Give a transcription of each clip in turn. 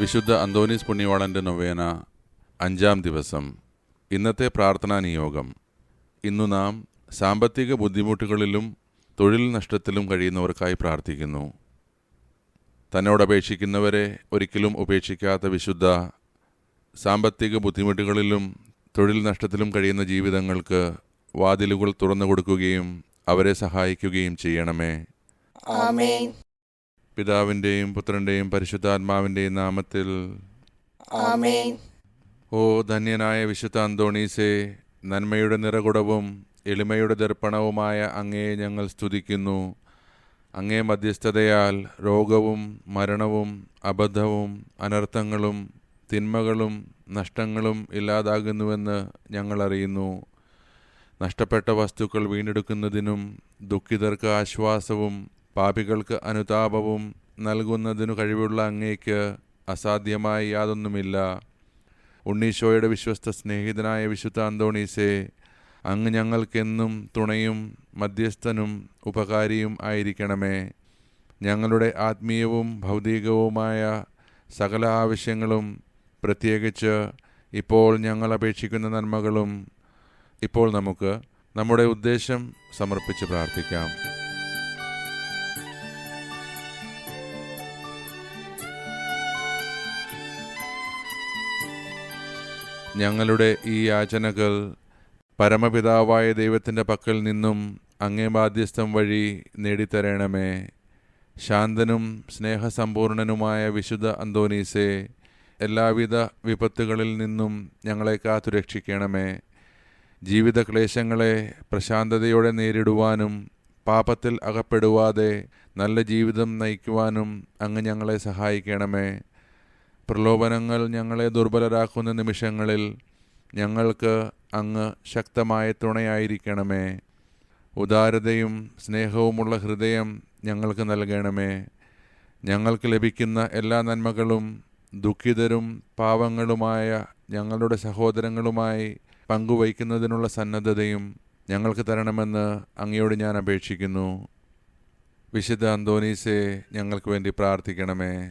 വിശുദ്ധ അന്തോനീസ് പുണ്യവാളന്റെ നൊവേന അഞ്ചാം ദിവസം. ഇന്നത്തെ പ്രാർത്ഥനാ നിയോഗം. ഇന്നു നാം സാമ്പത്തിക ബുദ്ധിമുട്ടുകളിലും തൊഴിൽ നഷ്ടത്തിലും കഴിയുന്നവർക്കായി പ്രാർത്ഥിക്കുന്നു. തന്നോട് അപേക്ഷിക്കുന്നവരെ ഒരിക്കലും ഉപേക്ഷിക്കാത്ത വിശുദ്ധ സാമ്പത്തിക ബുദ്ധിമുട്ടുകളിലും തൊഴിൽ നഷ്ടത്തിലും കഴിയുന്ന ജീവിതങ്ങൾക്ക് വാതിലുകൾ തുറന്നു കൊടുക്കുകയും അവരെ സഹായിക്കുകയും ചെയ്യണമേ. ആമേൻ. പിതാവിന്റെയും പുത്രന്റെയും പരിശുദ്ധാത്മാവിന്റെയും നാമത്തിൽ ഓ ധന്യനായ വിശുദ്ധ അന്തോണീസേ നന്മയുടെ നിറകുടവും എളിമയുടെ ദർപ്പണവുമായ അങ്ങയെ ഞങ്ങൾ സ്തുതിക്കുന്നു. അങ്ങേ മധ്യസ്ഥതയാൽ രോഗവും മരണവും അബദ്ധവും അനർത്ഥങ്ങളും തിന്മകളും നഷ്ടങ്ങളും ഇല്ലാതാകുന്നുവെന്ന് ഞങ്ങൾ അറിയുന്നു. നഷ്ടപ്പെട്ട വസ്തുക്കൾ വീണ്ടെടുക്കുന്നതിനും ദുഃഖിതർക്ക് ആശ്വാസവും പാപികൾക്ക് അനുതാപവും നൽകുന്നതിനു കഴിവുള്ള അങ്ങേക്ക് അസാധ്യമായി യാതൊന്നുമില്ല. ഉണ്ണീശോയുടെ വിശ്വസ്ത സ്നേഹിതനായ വിശുദ്ധ അന്തോണീസേ അങ്ങ് ഞങ്ങൾക്കെന്നും തുണയും മധ്യസ്ഥനും ഉപകാരിയും ആയിരിക്കണമേ. ഞങ്ങളുടെ ആത്മീയവും ഭൗതികവുമായ സകല ആവശ്യങ്ങളും പ്രത്യേകിച്ച് ഇപ്പോൾ ഞങ്ങൾ അപേക്ഷിക്കുന്ന നന്മകളും ഇപ്പോൾ നമുക്ക് നമ്മുടെ ഉദ്ദേശം സമർപ്പിച്ച് പ്രാർത്ഥിക്കാം. ഞങ്ങളുടെ ഈ യാചനകൾ പരമപിതാവായ ദൈവത്തിന്റെ പക്കൽ നിന്നും അങ്ങേ ബാധ്യസ്ഥം വഴി നേടിത്തരണമേ. ശാന്തനും സ്നേഹസമ്പൂർണനുമായ വിശുദ്ധ അന്തോനീസെ എല്ലാവിധ വിപത്തുകളിൽ നിന്നും ഞങ്ങളെ കാത്തുരക്ഷിക്കണമേ. ജീവിത ക്ലേശങ്ങളെ പ്രശാന്തതയോടെ നേരിടുവാനും പാപത്തിൽ അകപ്പെടുവാതെ നല്ല ജീവിതം നയിക്കുവാനും അങ്ങ് ഞങ്ങളെ സഹായിക്കണമേ. പ്രലോഭനങ്ങൾ ഞങ്ങളെ ദുർബലരാക്കുന്ന നിമിഷങ്ങളിൽ ഞങ്ങൾക്ക് അങ്ങ് ശക്തമായ തുണയായിരിക്കണമേ. ഉദാരതയും സ്നേഹവുമുള്ള ഹൃദയം ഞങ്ങൾക്ക് നൽകണമേ. ഞങ്ങൾക്ക് ലഭിക്കുന്ന എല്ലാ നന്മകളും ദുഃഖിതരും പാവങ്ങളുമായ ഞങ്ങളുടെ സഹോദരങ്ങളുമായി പങ്കുവയ്ക്കുന്നതിനുള്ള സന്നദ്ധതയും ഞങ്ങൾക്ക് തരണമെന്ന് അങ്ങയോട് ഞാൻ അപേക്ഷിക്കുന്നു. വിശുദ്ധ അന്തോനീസെ ഞങ്ങൾക്ക് വേണ്ടി പ്രാർത്ഥിക്കണമേ.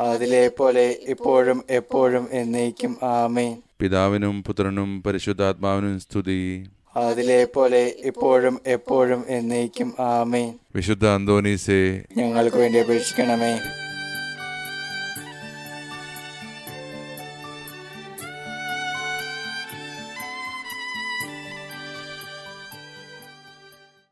അതിലെ പോലെ ഇപ്പോഴും എപ്പോഴും എന്നേക്കും. ആമേ പിതാവിനും പുത്രനും പരിശുദ്ധാത്മാവിനും സ്തുതി. അതിലെ പോലെ ഇപ്പോഴും എപ്പോഴും എന്നേക്കും. ആമേ വിശുദ്ധ അന്തോനീസേ ഞങ്ങൾക്ക് വേണ്ടി അപേക്ഷിക്കണമേ.